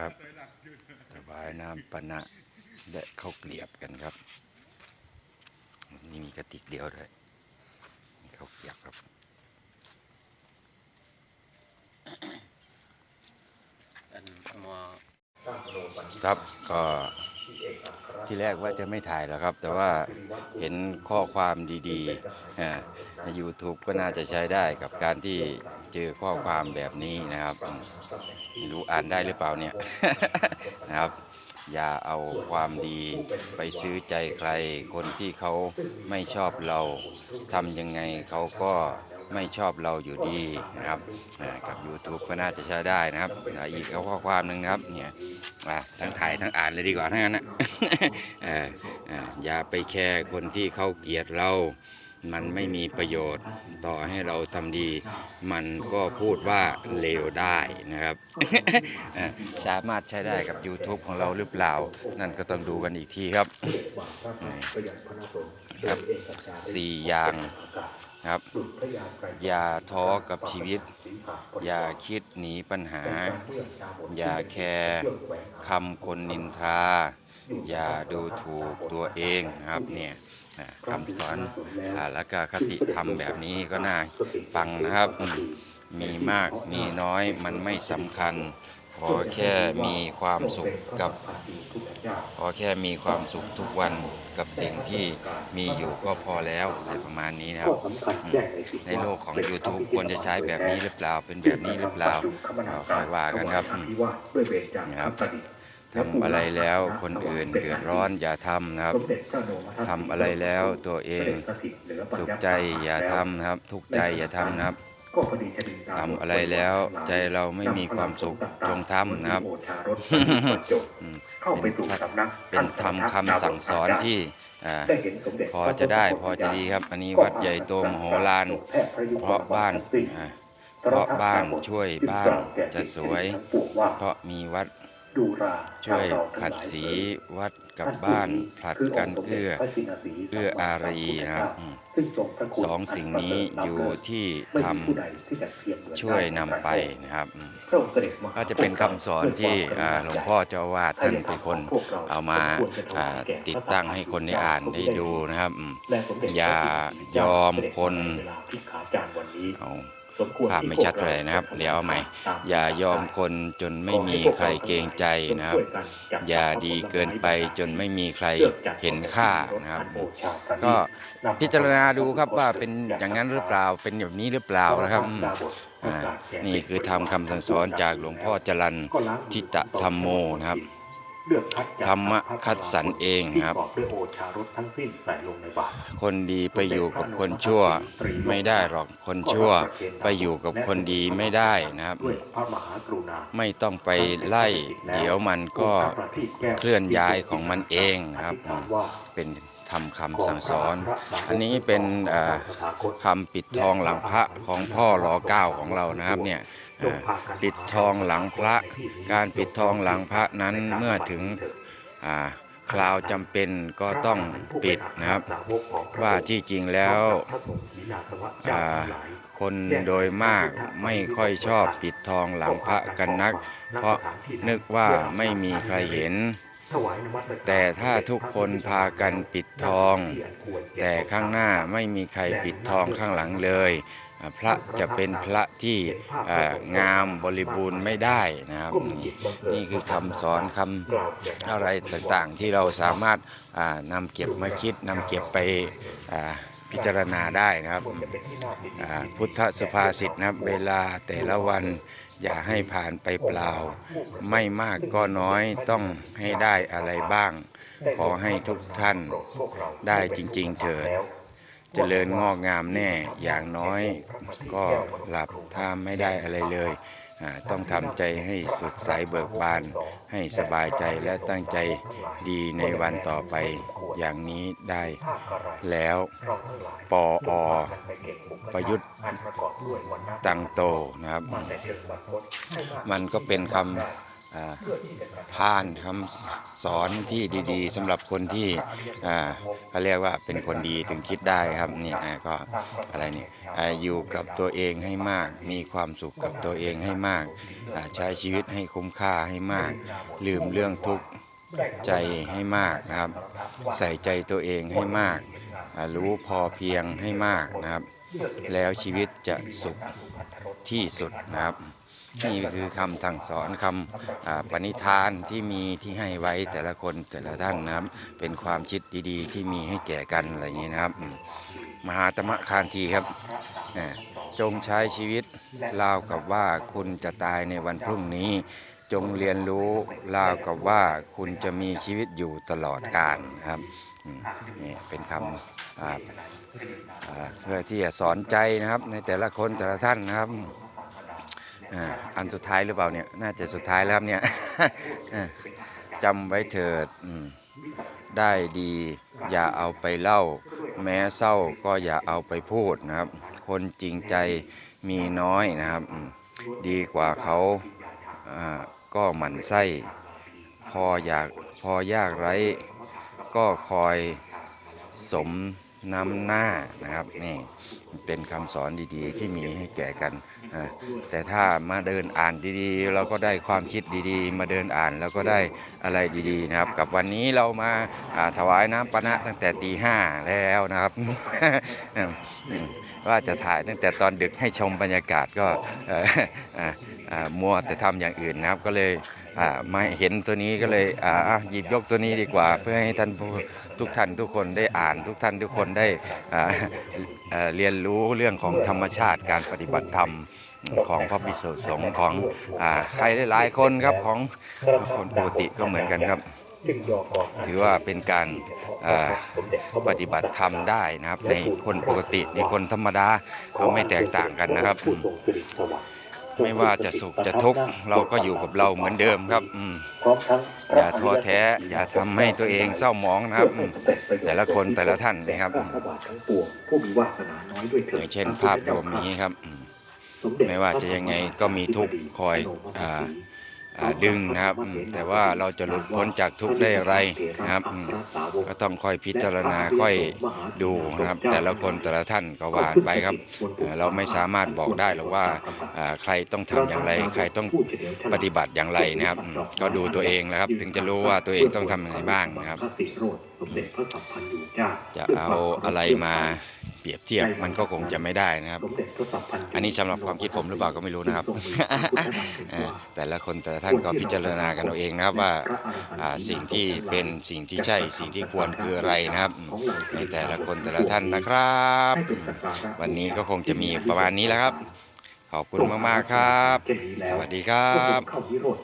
นะครับถวายน้ำปานะและข้าวเกลียบกันครับ นี่มีกระติกเดียวด้วยมีข้าวเกลียบครับอันมอครับก็ที่แรกว่าจะไม่ถ่ายแล้วครับ แต่ว่าเห็นข้อความดีๆอ่าใน YouTube ก็น่าจะใช้ได้กับการที่ เจอข้อความแบบนี้นะครับอืมไม่รู้อ่านได้หรือเปล่าเนี่ย นะครับ อย่าเอาความดีไปซื้อใจใคร คนที่เขาไม่ชอบเราทำยังไงเขาก็ไม่ชอบเราอยู่ดีนะครับอ่ากับ YouTube ก็น่าจะใช้ได้นะครับอ่าอีกข้อความหนึ่งนะครับเนี่ยอ่าทั้งถ่ายทั้งอ่านเลยดีกว่าทั้งนั้นนะเอ่ออ่าอย่าไปแคร์คนที่เขาเกลียดเรา มันไม่มีประโยชน์ต่อให้เราทำดี มันก็พูดว่าเลวได้นะครับ สามารถใช้ได้กับ YouTube ของเราหรือเปล่า นั่นก็ต้องดูกันอีกทีครับครับสี่อย่างครับ อย่าท้อกับชีวิต อย่าคิดหนีปัญหา อย่าแคร์คำคนนินทา อย่าดูถูกตัวเองนะครับเนี่ยอ่าคำสอนอาแล้วก็คติธรรมแบบนี้ก็น่าฟังนะครับอืมมีมากมีน้อยมันไม่สำคัญ ขอแค่มีความสุขกับขอแค่มีความสุขทุกวันกับสิ่งที่มีอยู่ก็พอแล้วอะไรประมาณนี้นะครับอืมในโลกของ YouTube ควรจะใช้แบบนี้หรือเปล่าเป็นแบบนี้หรือเปล่าก็ค่อยว่ากันครับอืมนะครับ ทำอะไรแล้วคนอื่นเดือดร้อนอย่าทำนะครับทำอะไรแล้วตัวเองสุขใจอย่าทำนะครับ ทุกข์ใจอย่าทำนะครับทำอะไรแล้วใจเราไม่มีความสุขจงทำนะครับอืมเป็นเป็นทำคำสั่งสอนที่อ่าพอจะได้พอจะดีครับ อันนี้วัดใหญ่โตมโหฬารเพราะบ้านอ่าเพราะบ้านช่วยบ้านจะสวย เพราะมีวัด ช่วยขัดสีวัดกับบ้านผลัดกันเกื้อเอื้ออารีนะครับอืมสองสิ่งนี้อยู่ที่ทำช่วยนำไปนะครับอืมก็จะเป็นคำสอนที่อ่าหลวงพ่อเจ้าอาวาดท่านเป็นคนเอามาอ่าติดตั้งให้คนได้อ่านได้ดูนะครับอืมอย่ายอมคนเอา ภาพไม่ชัดเลยนะครับ เดี๋ยวเอาใหม่ อย่ายอมคนจนไม่มีใครเกรงใจนะครับ อย่าดีเกินไปจนไม่มีใครเห็นค่านะครับ ก็พิจารณาดูครับว่าเป็นอย่างนั้นหรือเปล่าเป็นแบบนี้หรือเปล่านะครับอืมอ่านี่คือทำคำสั่งสอนจากหลวงพ่อจรันทิตธรรมโมนะครับ ธรรมะคัดสรรเองนะครับด้วยโอชารสทั้งสิ้นใส่ลงในบาตรคนดีไปอยู่กับคนชั่วไม่ได้หรอกคนชั่ว ไปอยู่กับคนดีไม่ได้นะครับด้วยพระมหากรุณาไม่ต้องไปไล่ เดี๋ยวมันก็เคลื่อนย้ายของมันเองนะครับอืมเป็น ทำคำสั่งสอน อันนี้เป็นเอ่อคำปิดทองหลังพระของพ่อรอเก้าของเรานะครับเนี่ยเอ่อปิดทองหลังพระ การปิดทองหลังพระนั้นเมื่อถึงอ่าคราวจำเป็นก็ต้องปิดนะครับ ว่าที่จริงแล้วอ่าคนโดยมากไม่ค่อยชอบปิดทองหลังพระกันนัก เพราะนึกว่าไม่มีใครเห็น แต่ถ้าทุกคนพากันปิดทอง แต่ข้างหน้าไม่มีใครปิดทองข้างหลังเลย พระจะเป็นพระที่งามบริบูรณ์ไม่ได้นะครับ นี่คือคำสอนคำอะไรต่างๆ ที่เราสามารถนำเก็บมาคิดนำเก็บไปพิจารณาได้นะครับ พุทธสุภาษิตนะครับ เวลาแต่ละวัน อย่าให้ผ่านไปเปล่า ไม่มากก็น้อยต้องให้ได้อะไรบ้าง ขอให้ทุกท่านได้จริง ๆ เถิดเจริญงอกงามแน่อย่างน้อยก็หลับถ้าไม่ได้อะไรเลย ต้องทำใจให้สดใสเบิกบาน ให้สบายใจและตั้งใจดีในวันต่อไปอย่างนี้ได้แล้วปออประยุทธ์ตังโตนะครับ มันก็เป็นคำ ผ่านคำสอนที่ดีๆสำหรับคนที่เขาเรียกว่าเป็นคนดีถึงคิดได้ครับนี่ก็อะไรนี่ออยู่กับตัวเองให้มาก มีความสุขกับตัวเองให้มากใช้ชีวิตให้คุ้มค่าให้มาก ลืมเรื่องทุกข์ใจให้มากนะครับ ใส่ใจตัวเองให้มาก รู้พอเพียงให้มากนะครับ แล้วชีวิตจะสุขที่สุดนะครับ นี่คือคำสั่งสอนคำปณิธานที่มีที่ให้ไว้แต่ละคนแต่ละท่านนะครับ เป็นความคิดดีๆ ที่มีให้แก่กันอะไรอย่างนี้นะครับ มหาตมะคานทีครับอ่าจงใช้ชีวิตราวกับว่าคุณจะตายในวันพรุ่งนี้ จงเรียนรู้ราวกับว่าคุณจะมีชีวิตอยู่ตลอดกาลครับนี่เป็นคำเพื่อที่จะสอนใจนะครับในแต่ละคนแต่ละท่านนะครับ อ่าอันสุดท้ายหรือเปล่าเนี่ย น่าจะสุดท้ายแล้วครับเนี่ยอ่าจำไว้เถิดอืมได้ดีอย่าเอาไปเล่า แม้เศร้าก็อย่าเอาไปพูดนะครับ คนจริงใจมีน้อยนะครับอืมดีกว่าเขาอ่าก็หมั่นไส้ พออยากพอยากไร้ ก็คอยสม น้ำหน้านะครับนี่เป็นคำสอนดีๆ ที่มีให้แก่กันอ่าแต่ถ้ามาเดินอ่านดีๆ เราก็ได้ความคิดดีๆ มาเดินอ่านแล้วก็ได้อะไรดีๆนะครับ กับวันนี้เรามาถวายน้ำปานะตั้งแต่ตีห้าแล้วนะครับ ว่าจะถ่ายตั้งแต่ตอนดึกให้ชมบรรยากาศก็อ่ามัวแต่ทำอย่างอื่นนะครับก็เลย มาเห็นตัวนี้ก็เลยอะหยิบยกตัวนี้ดีกว่า เพื่อให้ท่านทุกท่านทุกคนได้อ่านทุกท่านทุกคนได้อ่าเรียนรู้เรื่องของธรรมชาติการปฏิบัติธรรมของพระภิกษุสงฆ์ของอใครหลายๆคนครับของคนปกติก็เหมือนกันครับถือว่าเป็นการปฏิบัติธรรมได้นะครับ ในคนปกติในคนธรรมดาเราไม่แตกต่างกันนะครับ ไม่ว่าจะสุขจะทุกข์เราก็อยู่กับเราเหมือนเดิมครับอืมอย่าท้อแท้ อย่าทำให้ตัวเองเศร้าหมองนะครับอืมแต่ละคนแต่ละท่านนะครับอืมผู้มีวาสนาน้อยด้วยอเถิดย่างเช่นภาพรวมนี้ครับอืมไม่ว่าจะยังไงก็มีทุกข์คอยอ่าอ่า ดึงนะครับ แต่ว่าเราจะหลุดพ้นจากทุกข์ได้อย่างไรนะครับ ก็ต้องค่อยพิจารณาค่อยดูนะครับ แต่ละคนแต่ละท่านก็ว่าไปครับ เราไม่สามารถบอกได้หรอกว่าใครต้องทำอย่างไร ใครต้องปฏิบัติอย่างไรนะครับ ก็ดูตัวเองนะครับ ถึงจะรู้ว่าตัวเองต้องทำอย่างไรบ้างนะครับ จะเอาอะไรมา เปรียบเทียบมันก็คงจะไม่ได้นะครับสมเด็จพระสัมพันธ์ยู่อันนี้สำหรับความคิดผมหรือเปล่าก็ไม่รู้นะครับเอ่อแต่ละคนแต่ละท่านก็พิจารณากันเอาเองนะครับว่าอ่าสิ่งที่เป็นสิ่งที่ใช่สิ่งที่ควรคืออะไรนะครับอืมในแต่ละคนแต่ละท่านนะครับให้เป็นสักการะวันนี้ก็คงจะมีประมาณนี้แหล้วครับ ขอบคุณมากๆครับเช่นนี้แล้วสวัสดีครับเข้าวิโรธ